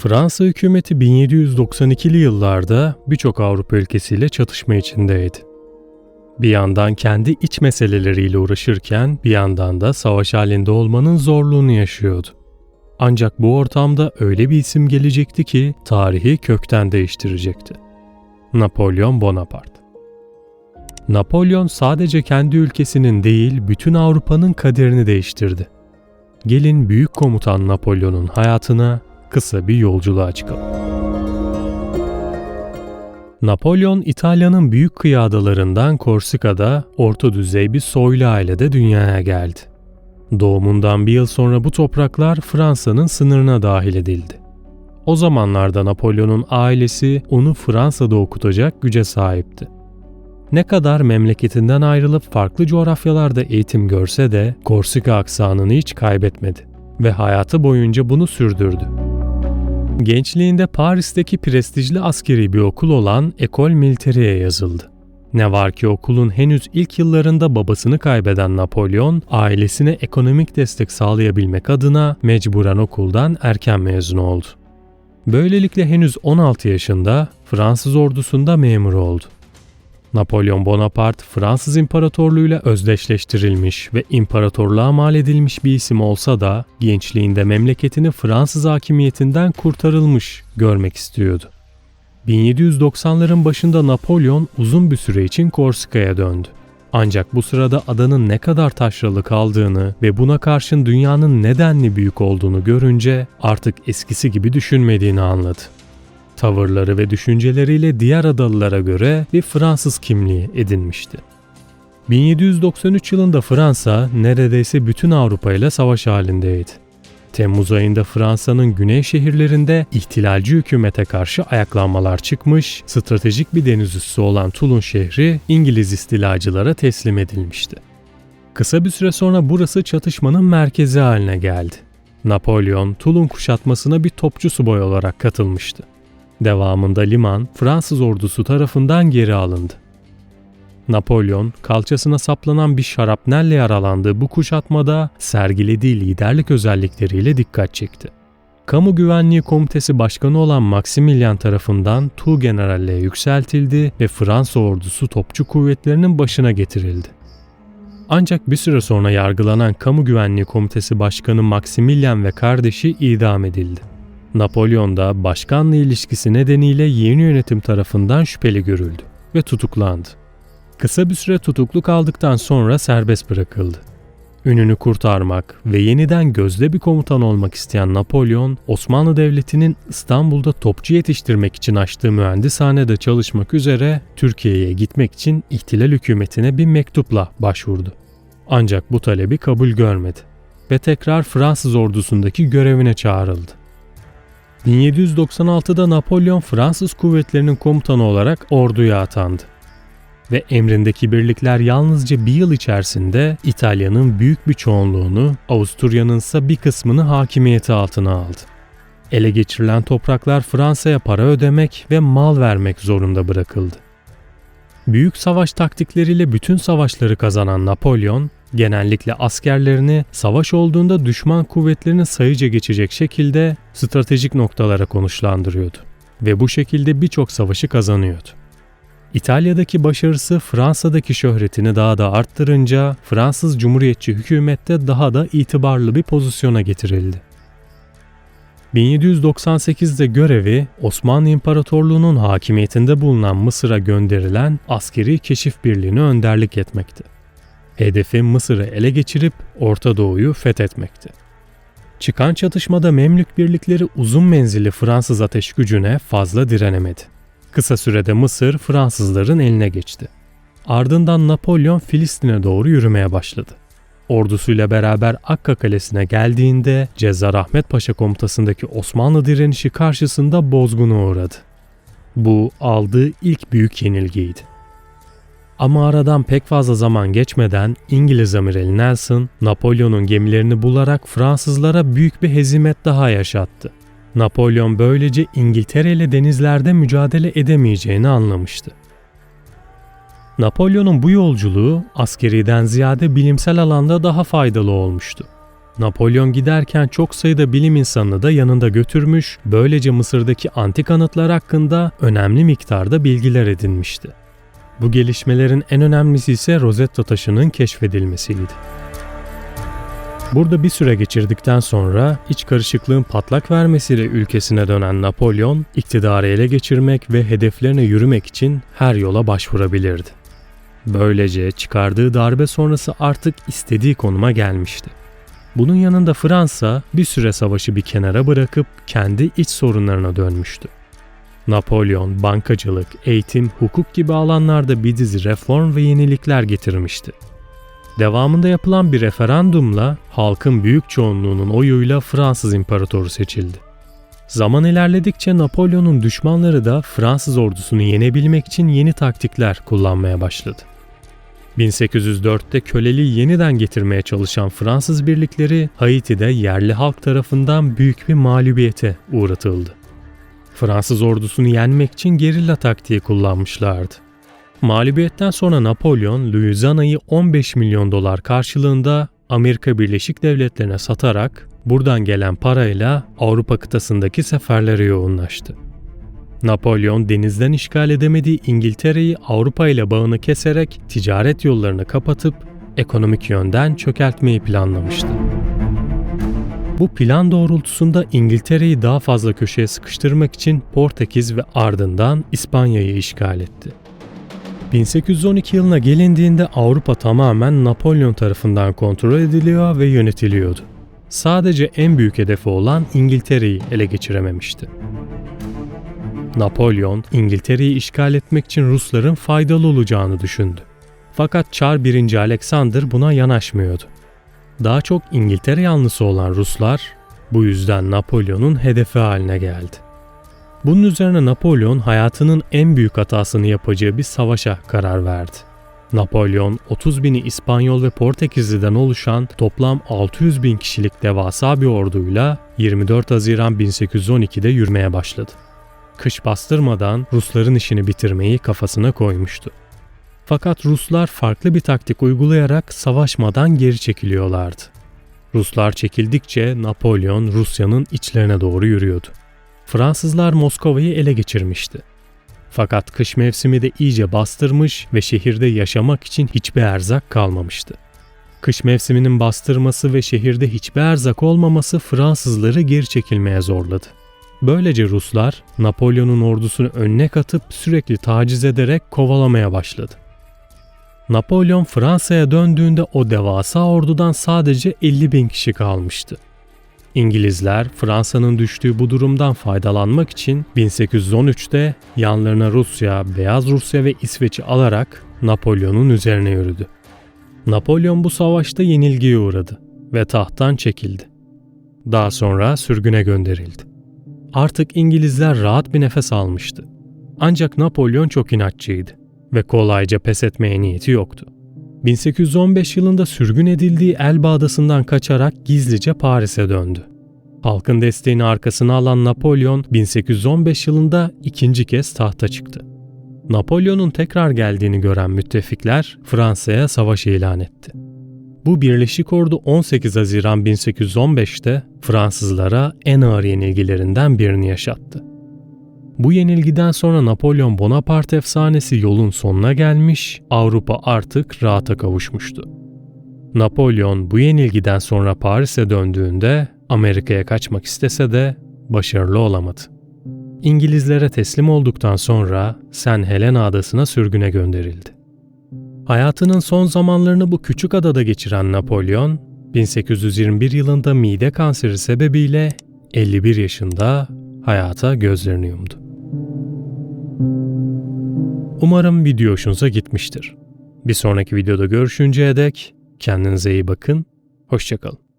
Fransa hükümeti 1792'li yıllarda birçok Avrupa ülkesiyle çatışma içindeydi. Bir yandan kendi iç meseleleriyle uğraşırken bir yandan da savaş halinde olmanın zorluğunu yaşıyordu. Ancak bu ortamda öyle bir isim gelecekti ki tarihi kökten değiştirecekti. Napolyon Bonaparte. Napolyon sadece kendi ülkesinin değil bütün Avrupa'nın kaderini değiştirdi. Gelin büyük komutan Napolyon'un hayatına kısa bir yolculuğa çıkalım. Napolyon İtalya'nın büyük kıyı adalarından Korsika'da orta düzey bir soylu ailede dünyaya geldi. Doğumundan bir yıl sonra bu topraklar Fransa'nın sınırına dahil edildi. O zamanlarda Napolyon'un ailesi onu Fransa'da okutacak güce sahipti. Ne kadar memleketinden ayrılıp farklı coğrafyalarda eğitim görse de Korsika aksanını hiç kaybetmedi ve hayatı boyunca bunu sürdürdü. Gençliğinde Paris'teki prestijli askeri bir okul olan Ecole Militaire'ye yazıldı. Ne var ki okulun henüz ilk yıllarında babasını kaybeden Napolyon, ailesine ekonomik destek sağlayabilmek adına mecburen okuldan erken mezun oldu. Böylelikle henüz 16 yaşında Fransız ordusunda memur oldu. Napolyon Bonaparte Fransız İmparatorluğuyla özdeşleştirilmiş ve imparatorluğa mal edilmiş bir isim olsa da gençliğinde memleketini Fransız hakimiyetinden kurtarılmış görmek istiyordu. 1790'ların başında Napolyon uzun bir süre için Korsika'ya döndü. Ancak bu sırada adanın ne kadar taşralı kaldığını ve buna karşın dünyanın nedenli büyük olduğunu görünce artık eskisi gibi düşünmediğini anladı tavırları ve düşünceleriyle diğer adalılara göre bir Fransız kimliği edinmişti. 1793 yılında Fransa neredeyse bütün Avrupa ile savaş halindeydi. Temmuz ayında Fransa'nın güney şehirlerinde ihtilalci hükümete karşı ayaklanmalar çıkmış, stratejik bir deniz üssü olan Toulon şehri İngiliz istilacılara teslim edilmişti. Kısa bir süre sonra burası çatışmanın merkezi haline geldi. Napolyon, Toulon kuşatmasına bir topçu subay olarak katılmıştı. Devamında liman Fransız ordusu tarafından geri alındı. Napolyon, kalçasına saplanan bir şarapnelle yaralandığı bu kuşatmada sergilediği liderlik özellikleriyle dikkat çekti. Kamu Güvenliği Komitesi Başkanı olan Maximilian tarafından Tu generalliğe yükseltildi ve Fransa ordusu topçu kuvvetlerinin başına getirildi. Ancak bir süre sonra yargılanan Kamu Güvenliği Komitesi Başkanı Maximilian ve kardeşi idam edildi. Napolyon da başkanla ilişkisi nedeniyle yeni yönetim tarafından şüpheli görüldü ve tutuklandı. Kısa bir süre tutuklu kaldıktan sonra serbest bırakıldı. Ününü kurtarmak ve yeniden gözde bir komutan olmak isteyen Napolyon, Osmanlı Devleti'nin İstanbul'da topçu yetiştirmek için açtığı mühendishanede çalışmak üzere Türkiye'ye gitmek için ihtilal hükümetine bir mektupla başvurdu. Ancak bu talebi kabul görmedi ve tekrar Fransız ordusundaki görevine çağrıldı. 1796'da Napolyon Fransız kuvvetlerinin komutanı olarak orduya atandı. Ve emrindeki birlikler yalnızca bir yıl içerisinde İtalya'nın büyük bir çoğunluğunu, Avusturya'nın ise bir kısmını hakimiyeti altına aldı. Ele geçirilen topraklar Fransa'ya para ödemek ve mal vermek zorunda bırakıldı. Büyük savaş taktikleriyle bütün savaşları kazanan Napolyon, genellikle askerlerini savaş olduğunda düşman kuvvetlerini sayıca geçecek şekilde stratejik noktalara konuşlandırıyordu ve bu şekilde birçok savaşı kazanıyordu. İtalya'daki başarısı Fransa'daki şöhretini daha da arttırınca Fransız Cumhuriyetçi hükümette daha da itibarlı bir pozisyona getirildi. 1798'de görevi Osmanlı İmparatorluğu'nun hakimiyetinde bulunan Mısır'a gönderilen askeri keşif birliğine önderlik etmekti. Hedefi Mısır'ı ele geçirip Orta Doğu'yu fethetmekti. Çıkan çatışmada Memlük birlikleri uzun menzilli Fransız ateş gücüne fazla direnemedi. Kısa sürede Mısır Fransızların eline geçti. Ardından Napolyon Filistin'e doğru yürümeye başladı. Ordusuyla beraber Akka Kalesi'ne geldiğinde Cezzar Ahmet Paşa komutasındaki Osmanlı direnişi karşısında bozguna uğradı. Bu aldığı ilk büyük yenilgiydi. Ama aradan pek fazla zaman geçmeden İngiliz amirali Nelson, Napolyon'un gemilerini bularak Fransızlara büyük bir hezimet daha yaşattı. Napolyon böylece İngiltere ile denizlerde mücadele edemeyeceğini anlamıştı. Napolyon'un bu yolculuğu askeriden ziyade bilimsel alanda daha faydalı olmuştu. Napolyon giderken çok sayıda bilim insanını da yanında götürmüş, böylece Mısır'daki antik anıtlar hakkında önemli miktarda bilgiler edinmişti. Bu gelişmelerin en önemlisi ise Rosetta taşının keşfedilmesiydi. Burada bir süre geçirdikten sonra iç karışıklığın patlak vermesiyle ülkesine dönen Napolyon, iktidarı ele geçirmek ve hedeflerine yürümek için her yola başvurabilirdi. Böylece çıkardığı darbe sonrası artık istediği konuma gelmişti. Bunun yanında Fransa bir süre savaşı bir kenara bırakıp kendi iç sorunlarına dönmüştü. Napolyon, bankacılık, eğitim, hukuk gibi alanlarda bir dizi reform ve yenilikler getirmişti. Devamında yapılan bir referandumla halkın büyük çoğunluğunun oyuyla Fransız imparatoru seçildi. Zaman ilerledikçe Napolyon'un düşmanları da Fransız ordusunu yenebilmek için yeni taktikler kullanmaya başladı. 1804'te köleliği yeniden getirmeye çalışan Fransız birlikleri Haiti'de yerli halk tarafından büyük bir mağlubiyete uğratıldı. Fransız ordusunu yenmek için gerilla taktiği kullanmışlardı. Mağlubiyetten sonra Napolyon, Louisiana'yı 15 milyon dolar karşılığında Amerika Birleşik Devletleri'ne satarak buradan gelen parayla Avrupa kıtasındaki seferlere yoğunlaştı. Napolyon denizden işgal edemediği İngiltere'yi Avrupa ile bağını keserek ticaret yollarını kapatıp ekonomik yönden çökertmeyi planlamıştı. Bu plan doğrultusunda İngiltere'yi daha fazla köşeye sıkıştırmak için Portekiz ve ardından İspanya'yı işgal etti. 1812 yılına gelindiğinde Avrupa tamamen Napolyon tarafından kontrol ediliyor ve yönetiliyordu. Sadece en büyük hedefi olan İngiltere'yi ele geçirememişti. Napolyon, İngiltere'yi işgal etmek için Rusların faydalı olacağını düşündü. Fakat Çar 1. Alexander buna yanaşmıyordu. Daha çok İngiltere yanlısı olan Ruslar bu yüzden Napolyon'un hedefi haline geldi. Bunun üzerine Napolyon hayatının en büyük hatasını yapacağı bir savaşa karar verdi. Napolyon 30 bini İspanyol ve Portekizli'den oluşan toplam 600 bin kişilik devasa bir orduyla 24 Haziran 1812'de yürümeye başladı. Kış bastırmadan Rusların işini bitirmeyi kafasına koymuştu. Fakat Ruslar farklı bir taktik uygulayarak savaşmadan geri çekiliyorlardı. Ruslar çekildikçe Napolyon Rusya'nın içlerine doğru yürüyordu. Fransızlar Moskova'yı ele geçirmişti. Fakat kış mevsimi de iyice bastırmış ve şehirde yaşamak için hiçbir erzak kalmamıştı. Kış mevsiminin bastırması ve şehirde hiçbir erzak olmaması Fransızları geri çekilmeye zorladı. Böylece Ruslar Napolyon'un ordusunu önüne katıp sürekli taciz ederek kovalamaya başladı. Napolyon Fransa'ya döndüğünde o devasa ordudan sadece 50 bin kişi kalmıştı. İngilizler Fransa'nın düştüğü bu durumdan faydalanmak için 1813'te yanlarına Rusya, Beyaz Rusya ve İsveç'i alarak Napolyon'un üzerine yürüdü. Napolyon bu savaşta yenilgiye uğradı ve tahttan çekildi. Daha sonra sürgüne gönderildi. Artık İngilizler rahat bir nefes almıştı. Ancak Napolyon çok inatçıydı ve kolayca pes etmeye niyeti yoktu. 1815 yılında sürgün edildiği Elba adasından kaçarak gizlice Paris'e döndü. Halkın desteğini arkasına alan Napolyon 1815 yılında ikinci kez tahta çıktı. Napolyon'un tekrar geldiğini gören müttefikler Fransa'ya savaş ilan etti. Bu Birleşik Ordu 18 Haziran 1815'te Fransızlara en ağır yenilgilerinden birini yaşattı. Bu yenilgiden sonra Napolyon Bonaparte efsanesi yolun sonuna gelmiş, Avrupa artık rahata kavuşmuştu. Napolyon bu yenilgiden sonra Paris'e döndüğünde Amerika'ya kaçmak istese de başarılı olamadı. İngilizlere teslim olduktan sonra Sen Helena adasına sürgüne gönderildi. Hayatının son zamanlarını bu küçük adada geçiren Napolyon, 1821 yılında mide kanseri sebebiyle 51 yaşında hayata gözlerini yumdu. Umarım video hoşunuza gitmiştir. Bir sonraki videoda görüşünceye dek kendinize iyi bakın, hoşçakalın.